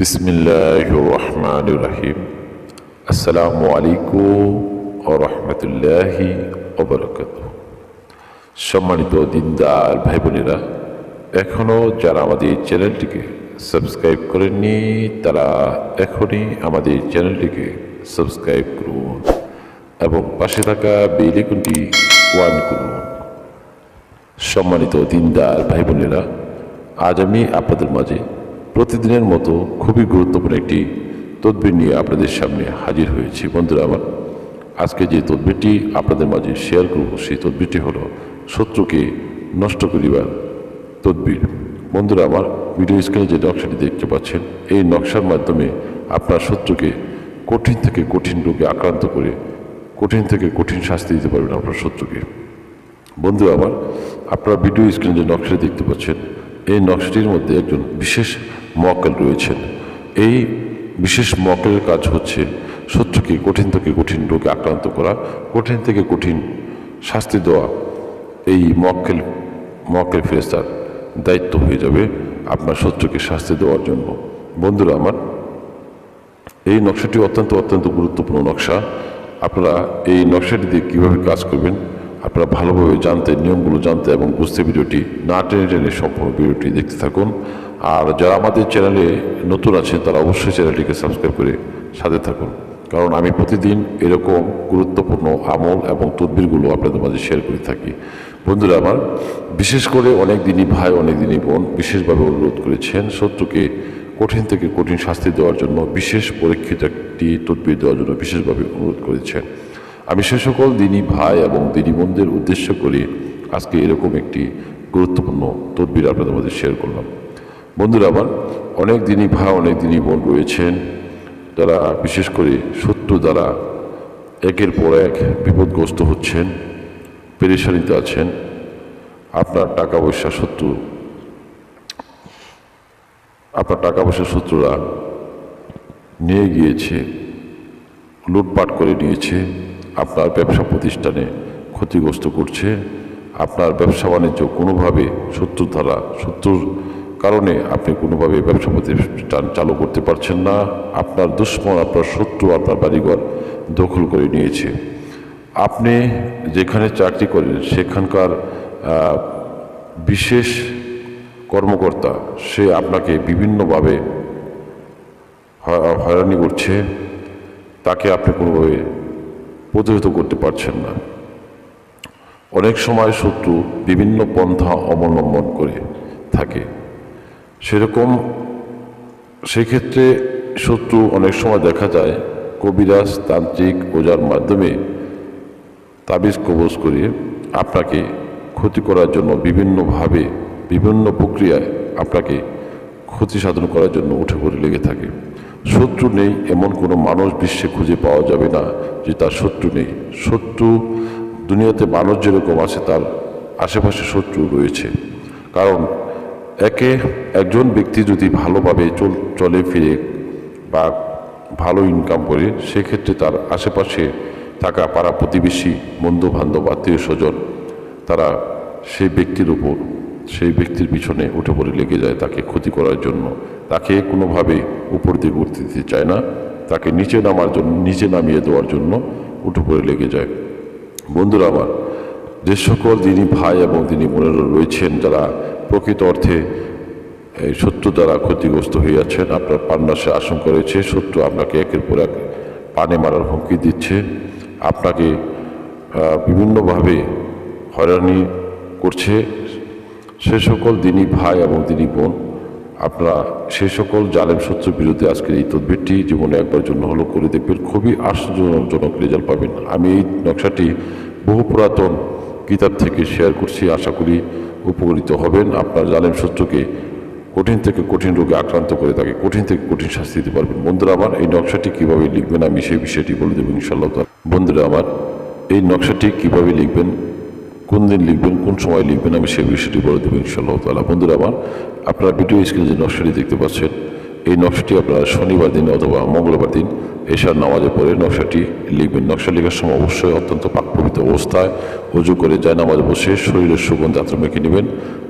বিসমিল্লাহ রহমান রাহিম আসসালামু আলাইকুম ও রহমতুল্লাহি ওবরকাত সম্মানিত দিনদার ভাই বোনেরা এখনও যারা আমাদের চ্যানেলটিকে সাবস্ক্রাইব করেননি, তারা এখনই আমাদের চ্যানেলটিকে সাবস্ক্রাইব করুন এবং পাশে থাকা বেল আইকনটি ওয়ান করুন। সম্মানিত দিনদার ভাই বোনেরা আজ আমি আপনাদের মাঝে প্রতিদিনের মতো খুবই গুরুত্বপূর্ণ একটি তদবির নিয়ে আপনাদের সামনে হাজির হয়েছি। বন্ধুরা, আমার আজকে যে তদবিরটি আপনাদের মাঝে শেয়ার করব, সেই তদবিরটি হলো শত্রুকে নষ্ট করিবার তদবির। বন্ধুরা, আমার ভিডিও স্ক্রিনে যে নকশাটি দেখতে পাচ্ছেন, এই নকশার মাধ্যমে আপনার শত্রুকে কঠিন থেকে কঠিন রোগে আক্রান্ত করে কঠিন থেকে কঠিন শাস্তি দিতে পারবেন আপনার শত্রুকে। বন্ধু আমার আপনারা ভিডিও স্ক্রিনে যে নকশা দেখতে পাচ্ছেন নকশাটির মধ্যে একজন বিশেষ মক্কেল রয়েছেন। এই বিশেষ মক্কেলের কাজ হচ্ছে শত্রুকে কঠিন থেকে কঠিন রোগে আক্রান্ত করা, কঠিন থেকে কঠিন শাস্তি দেওয়া। এই মক্কেল মক্কেল ফেরেস্তার দায়িত্ব হয়ে যাবে আপনার শত্রুকে শাস্তি দেওয়ার জন্য। বন্ধুরা আমার, এই নকশাটি অত্যন্ত অত্যন্ত গুরুত্বপূর্ণ নকশা। আপনারা এই নকশাটি দিয়ে কীভাবে কাজ করবেন আপনারা ভালোভাবে জানতে, নিয়মগুলো জানতে এবং বুঝতে ভিডিওটি না টেনে টেনে সম্পূর্ণ ভিডিওটি দেখতে থাকুন। আর যারা আমাদের চ্যানেলে নতুন আছেন, তারা অবশ্যই চ্যানেলটিকে সাবস্ক্রাইব করে সাথে থাকুন। কারণ আমি প্রতিদিন এরকম গুরুত্বপূর্ণ আমল এবং তদবিরগুলো আপনাদের মাঝে শেয়ার করে থাকি। বন্ধুরা আমার, বিশেষ করে অনেক দিনই ভাই, অনেক দিনই বোন বিশেষভাবে অনুরোধ করেছেন শত্রুকে কঠিন থেকে কঠিন শাস্তি দেওয়ার জন্য, বিশেষ পরীক্ষিত একটি তদবির দেওয়ার জন্য বিশেষভাবে অনুরোধ করেছেন। আমি সে সকল দিনই ভাই এবং দিনী বোনদের উদ্দেশ্য করে আজকে এরকম একটি গুরুত্বপূর্ণ তদবির আপনাদের মধ্যে শেয়ার করলাম। বন্ধুরা আবার অনেক দিনই ভাই, অনেক দিনই বোন রয়েছেন, যারা বিশেষ করে শত্রু দ্বারা একের পর এক বিপদগ্রস্ত হচ্ছেন, পেরেশানিতে আছেন, আপনার টাকা পয়সা শত্রু, আপনার টাকা পয়সা শত্রুরা নিয়ে গিয়েছে, লুটপাট করে নিয়েছে আপনার ব্যবসা প্রতিষ্ঠানে ক্ষতিগ্রস্ত করছে, আপনার ব্যবসা বাণিজ্য কোনোভাবে শত্রুর দ্বারা শত্রুর কারণে আপনি কোনোভাবে ব্যবসা প্রতিষ্ঠান চালু করতে পারছেন না। আপনার দুশ্মন, আপনার শত্রু, আপনার বাড়িঘর দখল করে নিয়েছে। আপনি যেখানে চাকরি করেন, সেখানকার বিশেষ কর্মকর্তা, সে আপনাকে বিভিন্নভাবে হয়রানি করছে। তাকে আপনি কোনোভাবে প্রতিহত করতে পারছেন না। অনেক সময় শত্রু বিভিন্ন পন্থা অবলম্বন করে থাকে। সেরকম সেক্ষেত্রে শত্রু অনেক সময় দেখা যায় কবিরাজ তান্ত্রিক ওজার মাধ্যমে তাবিজ কবজ করে আপনাকে ক্ষতি করার জন্য বিভিন্নভাবে বিভিন্ন প্রক্রিয়ায় আপনাকে ক্ষতি সাধন করার জন্য উঠে পড়ে লেগে থাকে। শত্রু নেই, এমন কোনো মানুষ বিশ্বে খুঁজে পাওয়া যাবে না যে তার শত্রু নেই। শত্রু দুনিয়াতে মানুষ যেরকম আছে, তার আশেপাশে শত্রু রয়েছে। কারণ একে একজন ব্যক্তি যদি ভালোভাবে চল, চলে ফিরে বা ভালো ইনকাম করে, সেক্ষেত্রে তার আশেপাশে থাকা পাড়া প্রতিবেশী বন্ধু বান্ধব আত্মীয় স্বজন তারা সেই ব্যক্তির উপর সেই ব্যক্তির পিছনে উঠে পড়ে লেগে যায় তাকে ক্ষতি করার জন্য। তাকে কোনোভাবে উপর দিকে উঠতে দিতে চায় না। তাকে নিচে নামার জন্য, নিচে নামিয়ে দেওয়ার জন্য উঠে পড়ে লেগে যায়। বন্ধুরা আমার, যে সকল দিনী ভাই এবং তিনি বোনেরা রয়েছেন, যারা প্রকৃত অর্থে এই শত্রু দ্বারা ক্ষতিগ্রস্ত হয়ে আপনার পান্নাসে আশঙ্কা রয়েছে, শত্রু আপনাকে একের পর এক পানে মারার হুমকি দিচ্ছে। আপনাকে বিভিন্নভাবে হয়রানি করছে। সে সকল দিনী ভাই এবং দিনী বোন, আপনারা সে সকল জালেম শত্রুর বিরুদ্ধে আজকের এই তদবিরটি জীবনে একবার জন্য হলো করে দেখবেন। খুবই আশ্চর্যজনক রেজাল্ট পাবেন। আমি এই নকশাটি বহু পুরাতন কিতাব থেকে শেয়ার করছি। আশা করি উপকৃত হবেন। আপনার জালেম শত্রুকে কঠিন থেকে কঠিন রোগে আক্রান্ত করে তাকে কঠিন থেকে কঠিন শাস্তি দিতে পারবেন। বন্ধুরা আমার, এই নকশাটি কীভাবে লিখবেন আমি সেই বিষয়টি বলে দেবো ইনশাল্লাহ বন্ধুরা আমার, এই নকশাটি কীভাবে লিখবেন কোন দিন লিখবেন, কোন সময় লিখবেন, আমি সেই বিষয়টি বলে দেবো ইনশাল্লাহ তালা বন্ধুরা আমার আপনারা ভিডিও স্ক্রিনে যে নকশাটি দেখতে পাচ্ছেন, এই নকশাটি আপনারা শনিবার দিন অথবা মঙ্গলবার দিন এশার নামাজে পড়ে নকশাটি লিখবেন। নকশা লেখার সময় অবশ্যই অত্যন্ত পাকপবিত অবস্থায় উজু করে যায় নামাজ বসে শরীরের সুগন্ধ আত্ম মেখে নেবেন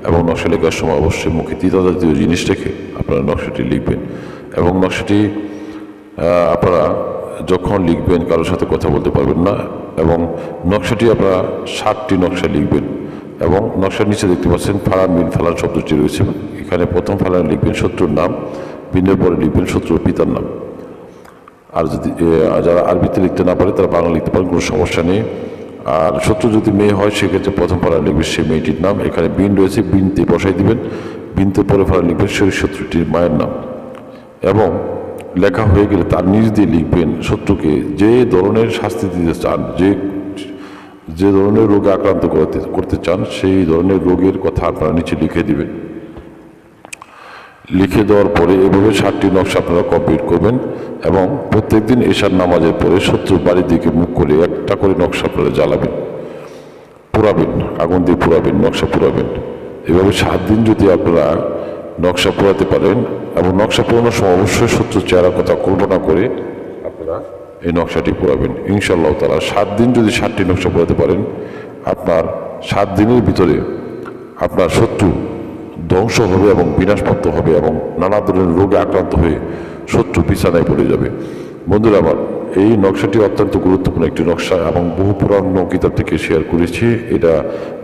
এবং নকশা লেখার সময় অবশ্যই মুখে তিতা জাতীয় জিনিস রেখে আপনারা নকশাটি লিখবেন। এবং নকশাটি আপনারা যখন লিখবেন, কারোর সাথে কথা বলতে পারবেন না এবং নকশাটি আপনারা ষাটটি নকশা লিখবেন এবং নকশার নিচে দেখতে পাচ্ছেন ফালান বিন ফালান শব্দটি রয়েছে। এখানে প্রথম ফালান লিখবেন শত্রুর নাম বিনের পরে লিখবেন শত্রুর পিতার নাম। আর যদি যারা আরবিতে লিখতে না পারে, তারা বাংলা লিখতে পারেন, কোনো সমস্যা নেই। আর শত্রু যদি মেয়ে হয়, সেক্ষেত্রে প্রথম ফাড়া লিখবে সেই মেয়েটির নাম। এখানে বিন রয়েছে, বিনতে বসাই দিবেন। বিনতে পরে ফাড়া লিখবেন সেই শত্রুটির মায়ের নাম। এবং লেখা হয়ে গেলে তার নিজ দিয়ে লিখবেন শত্রুকে। যে ধরনের শাস্তি দিতে চান, যে যে ধরনের রোগে আক্রান্ত করতে করতে চান, সেই ধরনের রোগের কথা আপনারা নিচে লিখে দিবেন। লিখে দেওয়ার পরে এভাবে ষাটটি নকশা আপনারা কমপ্লিট করবেন এবং প্রত্যেকদিন এশার নামাজের পরে শত্রুর বাড়ির দিকে মুখ করে একটা করে নকশা আপনারা জ্বালাবেন। পোড়াবেন আগুন দিয়ে পোড়াবেন নকশা পোড়াবেন এভাবে সাত দিন যদি আপনারা নকশা পোড়াতে পারেন এবং নকশা পোড়ানোর সময় অবশ্যই শত্রুর চেহারা কথা কল্পনা করে আপনারা এই নকশাটি পোড়াবেন। ইনশাল্লাহ তারা সাত দিন যদি ষাটটি নকশা পোড়াতে পারেন, আপনার সাত দিনের ভিতরে আপনার শত্রু ধ্বংস হবে এবং বিনাশপ্রাপ্ত হবে এবং নানা ধরনের রোগে আক্রান্ত হয়ে শত্রু বিছানায় পড়ে যাবে। বন্ধুরা আমার, এই নকশাটি অত্যন্ত গুরুত্বপূর্ণ একটি নকশা এবং বহু পুরানো কিতাব থেকে শেয়ার করেছি। এটা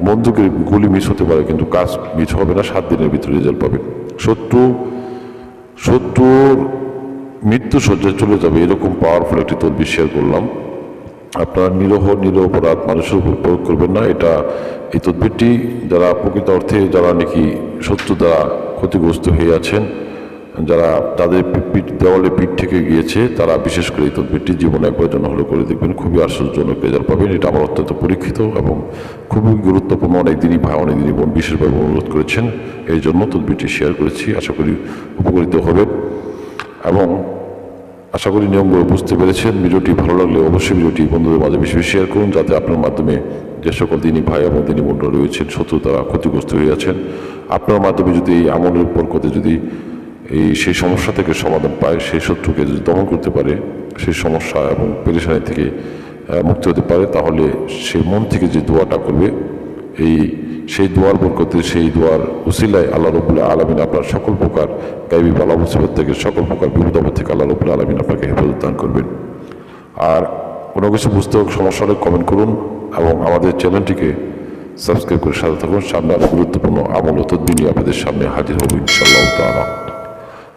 বন্দুকের গুলি মিস হতে পারে কিন্তু কাজ মিস হবে না, সাত দিনের ভিতরে রেজাল্ট পাবেন। শত্রু শত্রুর মৃত্যু শয্যায় চলে যাবে, এরকম পাওয়ারফুল একটি তদবির শেয়ার করলাম। আপনারা নিরহ নিরপরাধ মানুষের উপর প্রয়োগ করবেন না। এটা, এই তদবিরটি যারা প্রকৃত অর্থে যারা নাকি শত্রু দ্বারা ক্ষতিগ্রস্ত হয়ে আছেন যারা তাদের পিঠ দেওয়ালে পিঠ থেকে গিয়েছে, তারা বিশেষ করে এই তদবিরটি জীবনে একবার জন্য হলে করে দেখবেন। খুবই আশ্চর্যজনক রেজাল্ট পাবেন। এটা আমার অত্যন্ত পরীক্ষিত এবং খুবই গুরুত্বপূর্ণ অনেকদিনই ভাই অনেকদিনই বোন বিশেষভাবে অনুরোধ করেছেন। এই জন্য তদবিরটি শেয়ার করেছি। আশা করি উপকৃত হবে। এবং আশা করি নিয়মগুলো বুঝতে পেরেছেন। ভিডিওটি ভালো লাগলে অবশ্যই ভিডিওটি বন্ধুদের মাঝে বেশি বেশি শেয়ার করুন, যাতে আপনার মাধ্যমে যে সকল দিনই ভাই এবং দিনী বোনরা রয়েছেন শত্রু তারা ক্ষতিগ্রস্ত হয়ে আছেন। আপনার মাধ্যমে যদি এই আমলের উপর বরকতে যদি এই সেই সমস্যা থেকে সমাধান পায়, সেই শত্রুকে যদি দমন করতে পারে, সেই সমস্যা এবং পেরেশানি থেকে মুক্তি হতে পারে, তাহলে সে মন থেকে যে দোয়াটা করবে, এই সেই দোয়ার বরকতে, সেই দোয়ার উসিলায় আল্লাহ রবুল্লাহ আলমিন আপনার সকল প্রকার গাইবী বালা মুসিবত থেকে, সকল প্রকার বিপদ আপদ থেকে আল্লাহ রবুল্লাহ আলমিন আপনাকে হেফাজত দান করবেন। আর কোনো কিছু বুঝতে হোক, সমস্যা হলে কমেন্ট করুন এবং আমাদের চ্যানেলটিকে সাবস্ক্রাইব করে সাথে থাকুন। সামনে আরও গুরুত্বপূর্ণ আমল ও আপনাদের সামনে হাজির হব ইনশাল্লাহ তাআলা।